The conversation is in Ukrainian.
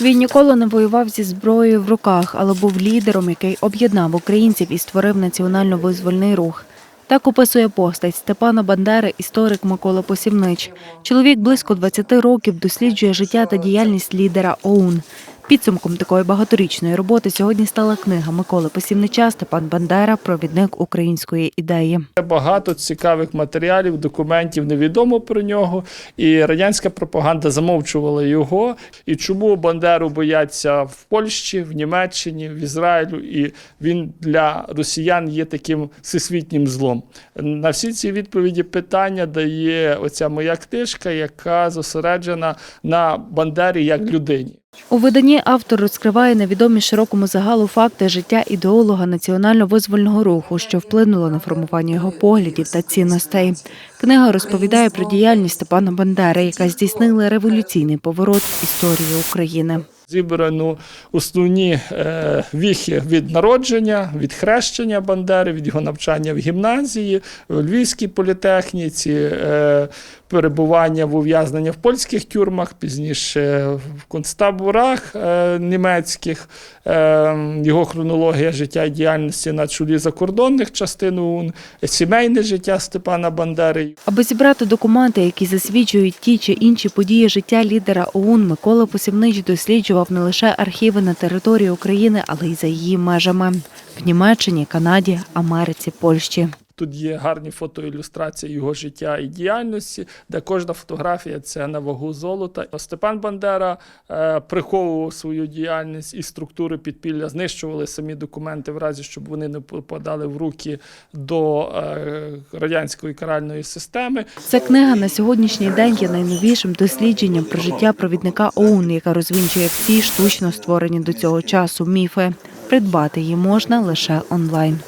Він ніколи не воював зі зброєю в руках, але був лідером, який об'єднав українців і створив національно-визвольний рух. Так описує постать Степана Бандери, історик Микола Посівнич. Чоловік близько 20 років досліджує життя та діяльність лідера ОУН. Підсумком такої багаторічної роботи сьогодні стала книга Миколи Посівнича Степан Бандера Провідник української ідеї. Багато цікавих матеріалів, документів невідомо про нього, і радянська пропаганда замовчувала його. І чому Бандеру бояться в Польщі, в Німеччині, в Ізраїлю, і він для росіян є таким всесвітнім злом. На всі ці відповіді питання дає оця моя книжка, яка зосереджена на Бандері як людині. У виданні автор розкриває невідомі широкому загалу факти життя ідеолога національно-визвольного руху, що вплинуло на формування його поглядів та цінностей. Книга розповідає про діяльність Степана Бандери, яка здійснила революційний поворот історії України. Зібрано основні е, віхи від народження, від хрещення Бандери, від його навчання в гімназії, в Львівській політехніці, е, перебування в ув'язнення в польських тюрмах, пізніше в концтаборах е, німецьких, його хронологія життя і діяльності на чолі закордонних частин ОУН, сімейне життя Степана Бандери. Аби зібрати документи, які засвідчують ті чи інші події життя лідера ОУН, Микола Посівнич досліджував не лише архіви на території України, але й за її межами в Німеччині, Канаді, Америці, Польщі. Тут є гарні фотоілюстрації його життя і діяльності, де кожна фотографія це на вагу золота. Степан Бандера е, приховував свою діяльність і структури підпілля знищували самі документи, в разі щоб вони не попадали в руки до е, радянської каральної системи. Ця книга на сьогоднішній день є найновішим дослідженням про життя провідника ОУН, яка розвінчує всі штучно створені до цього часу міфи. Придбати її можна лише онлайн.